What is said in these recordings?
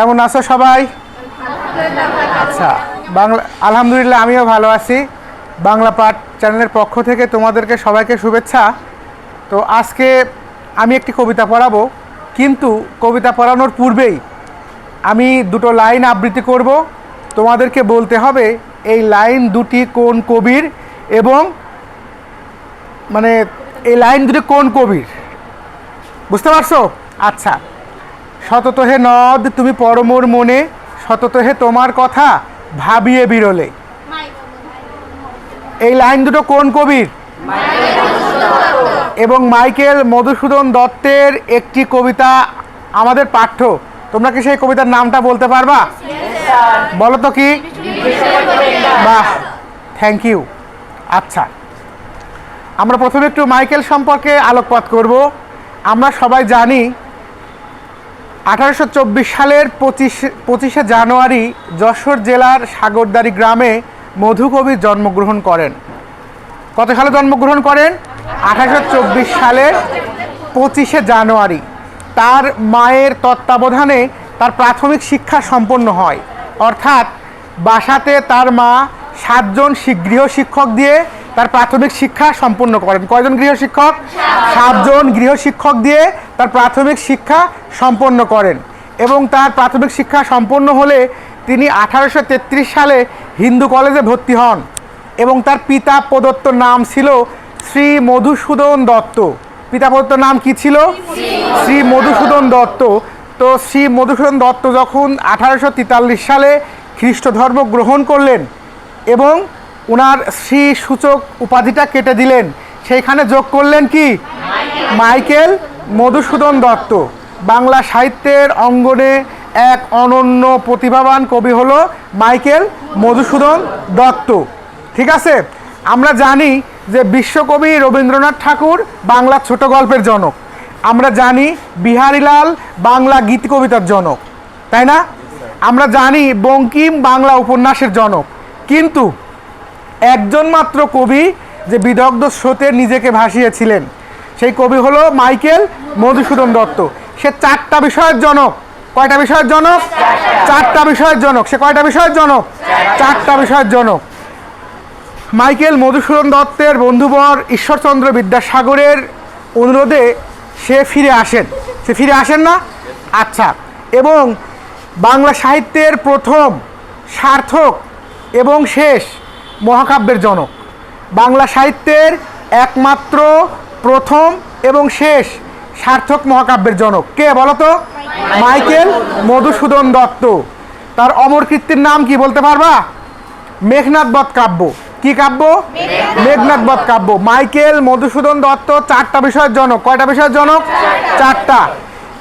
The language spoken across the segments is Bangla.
কেমন আছো সবাই? আচ্ছা বাংলা আলহামদুলিল্লাহ, আমিও ভালো আছি। বাংলা পাঠ চ্যানেলের পক্ষ থেকে তোমাদেরকে সবাইকে শুভেচ্ছা। তো আজকে আমি একটি কবিতা পড়াবো, কিন্তু কবিতা পড়ানোর পূর্বেই আমি দুটো লাইন আবৃত্তি করব। তোমাদেরকে বলতে হবে, এই লাইন দুটি কোন কবির এবং মানে এই লাইন দুটি কোন কবির? বুঝতে পারছ? আচ্ছা সতত হে নদ, তুমি পরমোর মনে সতত হে তোমার কথা ভাবিয়ে বিরলে। এই লাইন দুটো কোন কবির? এবং মাইকেল মধুসূদন দত্তের একটি কবিতা আমাদের পাঠ্য। তোমরা কি সেই কবিতার নামটা বলতে পারবা? বলো তো কি? বাহ থ্যাংক ইউ আচ্ছা আমরা প্রথমে একটু মাইকেল সম্পর্কে আলোকপাত করব। আমরা সবাই জানি আঠারোশো চব্বিশ সালের পঁচিশ, পঁচিশে জানুয়ারি যশোর জেলার সাগরদারি গ্রামে মধুকবি জন্মগ্রহণ করেন। কত সালে জন্মগ্রহণ করেন? আঠারোশো চব্বিশ সালের পঁচিশে জানুয়ারি। তার মায়ের তত্ত্বাবধানে তার প্রাথমিক শিক্ষা সম্পন্ন হয়। অর্থাৎ বাসাতে তার মা সাতজন শি- গৃহ শিক্ষক দিয়ে তার প্রাথমিক শিক্ষা সম্পন্ন করেন। কয়জন গৃহ শিক্ষক? সাতজন। গৃহ শিক্ষক দিয়ে তার প্রাথমিক শিক্ষা সম্পন্ন করেন এবং তার প্রাথমিক শিক্ষা সম্পন্ন হলে তিনি আঠারোশো তেত্রিশ সালে হিন্দু কলেজে ভর্তি হন এবং তার পিতা প্রদত্ত নাম ছিল শ্রী মধুসূদন দত্ত। পিতা প্রদত্ত নাম কি ছিল? শ্রী মধুসূদন দত্ত। তো শ্রী মধুসূদন দত্ত যখন আঠারোশো তেতাল্লিশ সালে খ্রিস্ট ধর্ম গ্রহণ করলেন এবং ওনার শ্রী সূচক উপাধিটা কেটে দিলেন। সেইখানে যোগ করলেন কি? মাইকেল মধুসূদন দত্ত। বাংলা সাহিত্যের অঙ্গনে এক অনন্য প্রতিভাবান কবি হলো মাইকেল মধুসূদন দত্ত। ঠিক আছে? আমরা জানি যে বিশ্বকবি রবীন্দ্রনাথ ঠাকুর বাংলা ছোট গল্পের জনক। আমরা জানি বিহারীলাল বাংলা গীত কবিতার জনক। তাই না? আমরা জানি বঙ্কিম বাংলা উপন্যাসের জনক। কিন্তু একজন মাত্র কবি যে বিদগ্ধ স্রোতে নিজেকে ভাসিয়েছিলেন। সেই কবি হলো মাইকেল মধুসূদন দত্ত। সে চারটা বিষয়ের জনক। কয়টা বিষয়ের জনক? চারটা বিষয়ের জনক। সে কয়টা বিষয়ের জনক? চারটা বিষয়ের জনক। মাইকেল মধুসূদন দত্তের বন্ধুবর ঈশ্বরচন্দ্র বিদ্যাসাগরের অনুরোধে সে ফিরে আসেন। সে ফিরে আসেন না? আচ্ছা। এবং বাংলা সাহিত্যের প্রথম সার্থক এবং শেষ মহাকাব্যের জনক। বাংলা সাহিত্যের একমাত্র প্রথম এবং শেষ সার্থক মহাকাব্যের জনক। কে বলতো মাইকেল। মধুসূদন দত্ত। তার অমর কীর্তির নাম কি বলতে পারবা? মেঘনাথ বধ কাব্য। কি কাব্য? মেঘনাথ বধ কাব্য। মাইকেল মধুসূদন দত্ত চারটা বিষয়ের জনক। কয়টা বিষয়ের জনক? চারটা।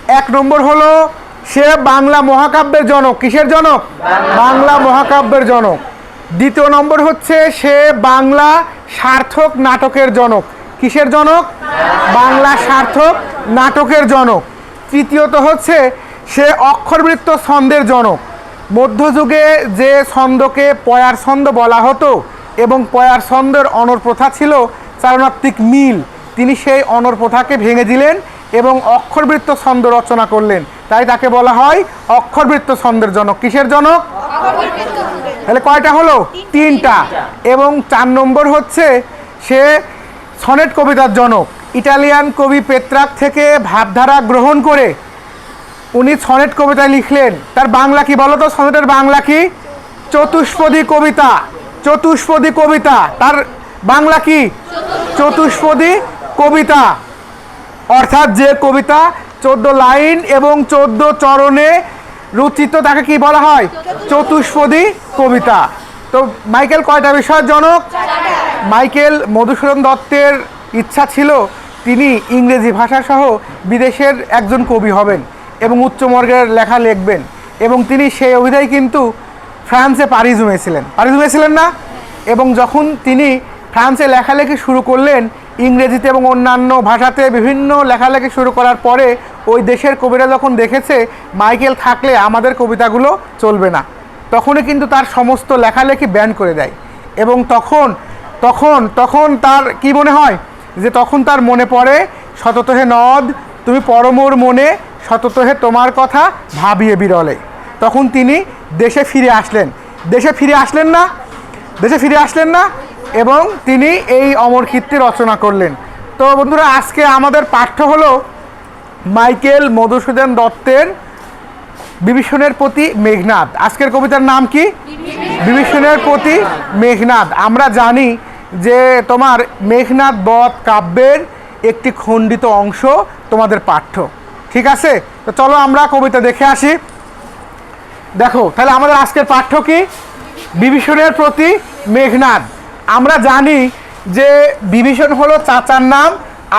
এক নম্বর হলো সে বাংলা মহাকাব্যের জনক। কিসের জনক? বাংলা মহাকাব্যের জনক। দ্বিতীয় নম্বর হচ্ছে সে বাংলা সার্থক নাটকের জনক। কিসের জনক? বাংলা সার্থক নাটকের জনক। তৃতীয়ত হচ্ছে সে অক্ষরবৃত্ত ছন্দের জনক। মধ্যযুগে যে ছন্দকে পয়ার ছন্দ বলা হতো এবং পয়ার ছন্দের অনর প্রথা ছিল চারণাত্মিক মিল। তিনি সেই অনর প্রথাকে ভেঙে দিলেন এবং অক্ষরবৃত্ত ছন্দ রচনা করলেন। তাই তাকে বলা হয় অক্ষরবৃত্ত ছন্দের জনক। কিসের জনক? তাহলে কয়টা হলো? তিনটা। এবং চার নম্বর হচ্ছে সে সনেট কবিতার জনক। ইটালিয়ান কবি পেত্রাক থেকে ভাবধারা গ্রহণ করে উনি সনেট কবিতা লিখলেন। তার বাংলা কি বলো তো? সনেটের বাংলা কি? চতুষ্পদী কবিতা। চতুষ্পদী কবিতা। তার বাংলা কি? চতুষ্পদী কবিতা। অর্থাৎ যে কবিতা চোদ্দ লাইন এবং চোদ্দ চরণে রচিত তাকে কি বলা হয়? চতুষ্পদী কবিতা। তো মাইকেল, কয়টা বিষয়ের জনক মাইকেল মধুসূদন দত্তের ইচ্ছা ছিল তিনি ইংরেজি ভাষা সহ বিদেশের একজন কবি হবেন এবং উচ্চমর্গের লেখা লিখবেন। এবং তিনি সেই অভিধায় কিন্তু ফ্রান্সে পাড়ি জমেছিলেন। পাড়ি জমেছিলেন না। এবং যখন তিনি ফ্রান্সে লেখালেখি শুরু করলেন ইংরেজিতে এবং অন্যান্য ভাষাতে বিভিন্ন লেখালেখি শুরু করার পরে ওই দেশের কবিরা যখন দেখেছে মাইকেল থাকলে আমাদের কবিতাগুলো চলবে না, তখনই কিন্তু তার সমস্ত লেখালেখি ব্যান করে দেয়। এবং তখন তখন তখন তার কি মনে হয়? যে তখন তার মনে পড়ে সতত হে নদ, তুমি পরমোর মনে সতত হে তোমার কথা ভাবিয়ে বিরলে। তখন তিনি দেশে ফিরে আসলেন। দেশে ফিরে আসলেন না? দেশে ফিরে আসলেন না? এবং তিনি এই অমর কীর্তি রচনা করলেন। তো বন্ধুরা আজকে আমাদের পাঠ্য হলো মাইকেল মধুসূদন দত্তের বিভীষণের প্রতি মেঘনাদ। আজকের কবিতার নাম কি? বিভীষণের প্রতি মেঘনাদ। আমরা জানি যে তোমার মেঘনাদ বধ কাব্যের একটি খণ্ডিত অংশ তোমাদের পাঠ্য। ঠিক আছে? তো চলো আমরা কবিতা দেখে আসি। দেখো তাহলে আমাদের আজকের পাঠ্য কি? বিভীষণের প্রতি মেঘনাদ। আমরা জানি যে বিভীষণ হলো চাচার নাম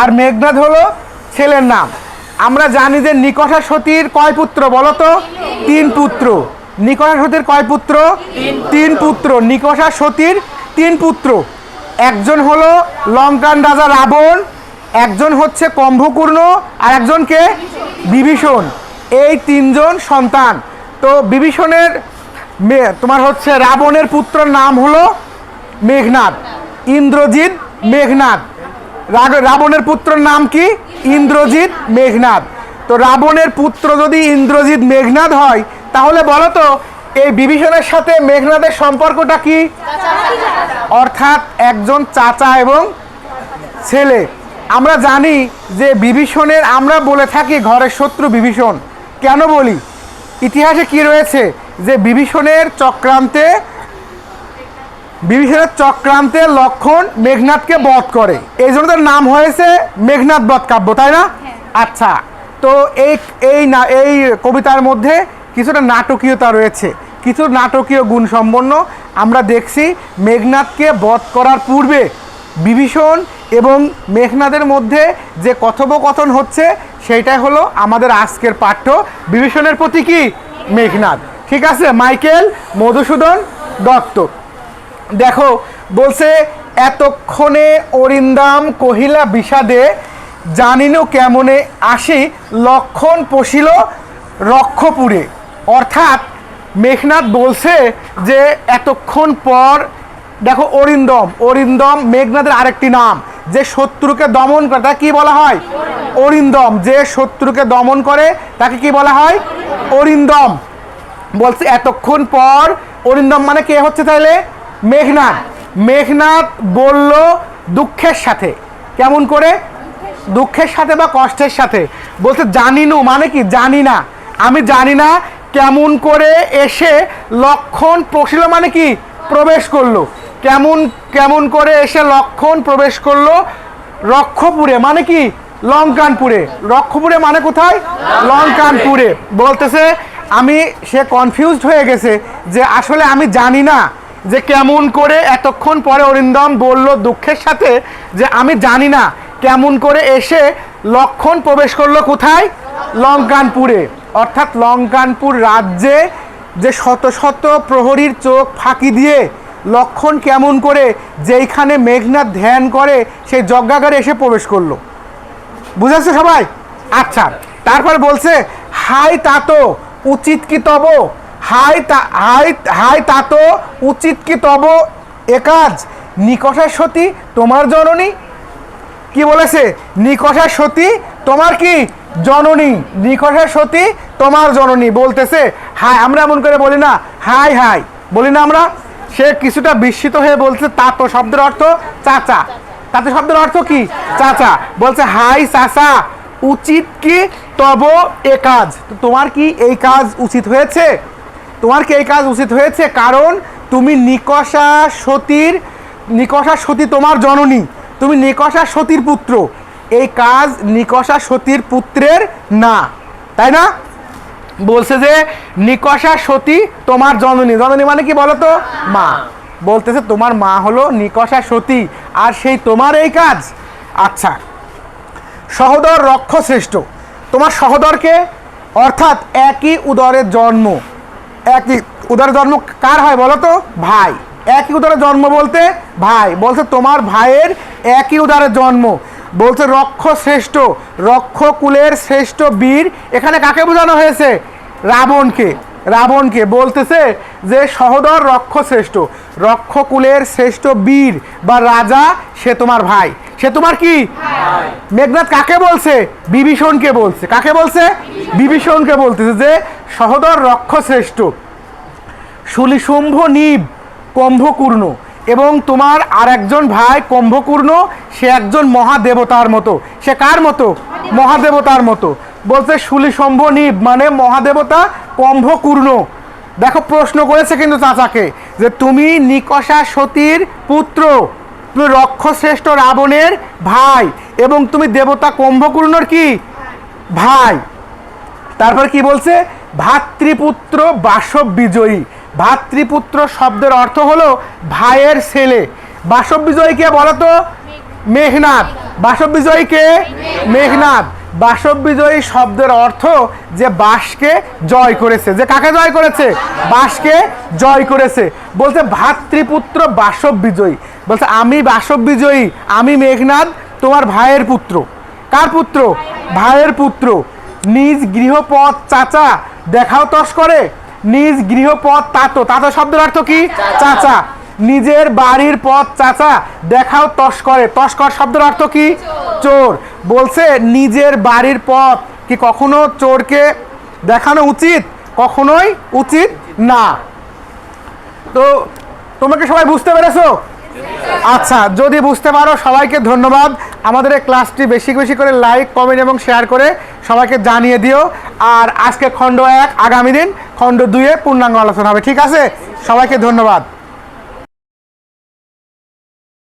আর মেঘনাদ হলো ছেলের নাম। আমরা জানি যে নিকষা সতীর কয় পুত্র বলো তো? তিন পুত্র। নিকষা সতীর কয় পুত্র? তিন পুত্র। নিকষা সতীর তিন পুত্র। একজন হলো লঙ্কান রাজা রাবণ, একজন হচ্ছে কম্ভকূর্ণ আর একজনকে বিভীষণ। এই তিনজন সন্তান। তো বিভীষণের মেয়ে তোমার হচ্ছে রাবণের পুত্রের নাম হলো মেঘনাদ। ইন্দ্রজিৎ মেঘনাদ। রাগ- রাবণের পুত্রের নাম কি? ইন্দ্রজিৎ মেঘনাদ। তো রাবণের পুত্র যদি ইন্দ্রজিৎ মেঘনাদ হয়, তাহলে বলো তো, এই বিভীষণের সাথে মেঘনাদের সম্পর্কটা কি? অর্থাৎ একজন চাচা এবং ছেলে। আমরা জানি যে বিভীষণের, আমরা বলে থাকি ঘরের শত্রু বিভীষণ। কেন বলি? ইতিহাসে কি রয়েছে যে বিভীষণের চক্রান্তে বিভীষণের চক্রান্তে লক্ষণ মেঘনাথকে বধ করে। এই জন্য তার নাম হয়েছে মেঘনাথ বধ কাব্য তাই না? আচ্ছা তো এই এই না এই কবিতার মধ্যে কিছুটা নাটকীয়তা রয়েছে কিছু নাটকীয় গুণ সম্পন্ন। আমরা দেখছি মেঘনাথকে বধ করার পূর্বে বিভীষণ এবং মেঘনাদের মধ্যে যে কথোপকথন হচ্ছে সেইটাই হলো আমাদের আজকের পাঠ্য। বিভীষণের প্রতি কি মেঘনাদ। ঠিক আছে মাইকেল মধুসূদন দত্ত। দেখো, বলছে, এতক্ষণে অরিন্দাম কহিলা বিষাদে, জানিনু কেমনে আসি লক্ষণ পশিল রক্ষপুরে। অর্থাৎ মেঘনাথ বলছে যে, এতক্ষণ পর দেখো, অরিন্দম অরিন্দম মেঘনাথের আরেকটি নাম, যে শত্রুকে দমন করে, তাকে কি বলা হয়? অরিন্দম, যে শত্রুকে দমন করে, তাকে কি বলা হয়? অরিন্দম। বলছে, এতক্ষণ পর অরিন্দম মানে কে হচ্ছে তাহলে মেঘনাথ মেঘনাথ বলল দুঃখের সাথে। কেমন করে? দুঃখের সাথে বা কষ্টের সাথে। বলছে, জানিনু। মানে কি? জানি না আমি জানি না কেমন করে এসে লক্ষণ প্রশিল মানে কি? প্রবেশ করল। কেমন কেমন করে এসে লক্ষণ প্রবেশ করল? রক্ষপুরে মানে কি? লঙ্কানপুরে। রক্ষপুরে মানে কোথায়? লঙ্কানপুরে। বলতেছে, আমি সে কনফিউজড হয়ে গেছে যে আসলে আমি জানি না। যে কেমন করে এতক্ষণ পরে অরিন্দম বলল দুঃখের সাথে যে আমি জানি না কেমন করে এসে লক্ষণ প্রবেশ করল কোথায়? লঙ্কানপুরে। অর্থাৎ লঙ্কানপুর রাজ্যে যে শত শত প্রহরীর চোখ ফাঁকি দিয়ে লক্ষণ কেমন করে যেইখানে মেঘনাথ ধ্যান করে সেই যজ্ঞাগারে এসে প্রবেশ করল। বুঝেছ সবাই? আচ্ছা তারপর বলছে হাই তাতো উচিত কি তব? হাই তা হাই হাই তাতো উচিত কি তব একাজ নিকষা সতী তোমার জননী? কি বলেছে? নিকষা সতী তোমার কি জননী? নিকষা সতী তোমার জননী বলতেছে হাই আমরা এমন করে বলি না হাই হাই বলি না আমরা? সে কিছুটা বিস্মিত হয়ে বলছে তাতো শব্দের অর্থ চাচা। তাতে শব্দের অর্থ কি? চাচা। বলছে হাই চাচা, উচিত কি তব এ কাজ? তোমার কি এই কাজ উচিত হয়েছে? তোমার কি এই কাজ উচিত হয়েছে? কারণ তুমি নিকষা সতীর, নিকষা সতী তোমার জননী। তুমি নিকষা সতীর পুত্র। এই কাজ নিকষা সতীর পুত্রের না। তাই না? বলছে যে নিকষা সতী তোমার জননী। জননী মানে কি বলো তো মা। বলতেছে তোমার মা হলো নিকষা সতী, আর সেই তোমার এই কাজ। আচ্ছা। সহদর রক্ষ শ্রেষ্ঠ। তোমার সহদরকে অর্থাৎ একই উদরের জন্ম। একই উদরের জন্ম কার হয় বলো তো? ভাই। একই উদরের জন্ম বলতে ভাই। বলছে তোমার ভাইয়ের একই উদরের জন্ম। বলছে রক্ষ শ্রেষ্ঠ রক্ষ কুলের শ্রেষ্ঠ বীর। এখানে কাকে বোঝানো হয়েছে? রাবণকে। রাবণকে। বলতেছে যে সহদর রক্ষ শ্রেষ্ঠ রক্ষকুলের শ্রেষ্ঠ বীর বা রাজা সে তোমার ভাই। সে তোমার কি? মেঘনাথ কাকে বলছে? বিভীষণকে বলছে। কাকে বলছে? বিভীষণকে বলতেছে যে সহদর রক্ষশ্রেষ্ঠ, শুলিশুম্ভ নিব কুম্ভকূর্ণ এবং তোমার আর একজন ভাই কুম্ভকূর্ণ, সে একজন মহাদেবতার মতো। সে কার মতো? মহাদেবতার মতো। বলছে শুলিশম্ভ নিব মানে মহাদেবতা কুম্ভকূর্ণ। দেখো, প্রশ্ন করেছে কিন্তু চাচাকে যে তুমি নিকষা সতীর পুত্র, তুমি রক্ষশ্রেষ্ঠ রাবণের ভাই এবং তুমি দেবতা কুম্ভকূর্ণর কি? ভাই। তারপর কি বলছে? ভাতৃপুত্র বাসব বিজয়ী ভাতৃপুত্র শব্দের অর্থ হলো ভাইয়ের ছেলে। বাসব বিজয়ী কে বলতো মেঘনাথ বাসব বিজয়ী কে মেঘনাথ বাসব বিজয়ী শব্দের অর্থ যে বাসকে জয় করেছে। যে কাকে জয় করেছে? বাসকে জয় করেছে। বলছে ভাতৃপুত্র বাসব বিজয়ী বলছে, আমি বাসব বিজয়ী আমি মেঘনাথ তোমার ভাইয়ের পুত্র। কার পুত্র? ভাইয়ের পুত্র। নিজ গৃহপথ চাচা দেখাও তস করে। নিজ গৃহপথ তাতো। তাতো শব্দের অর্থ কি? চাচা। নিজের বাড়ির পথ চাচা। দেখাও তস করে। তস্কর শব্দের অর্থ কি? চোর। বলছে নিজের বাড়ির পথ কি কখনো চোরকে দেখানো উচিত? কখনোই উচিত না। তো তোমাকে সবাই বুঝতে পেরেছ? আচ্ছা যদি বুঝতে পারো সবাইকে ধন্যবাদ। আমাদের এই ক্লাসটি বেশি বেশি করে লাইক কমেন্ট এবং শেয়ার করে সবাইকে জানিয়ে দিও। আর আজকে খণ্ড এক, আগামী দিন খণ্ড দুয়ে পূর্ণাঙ্গ আলোচনা হবে। ঠিক আছে? সবাইকে ধন্যবাদ।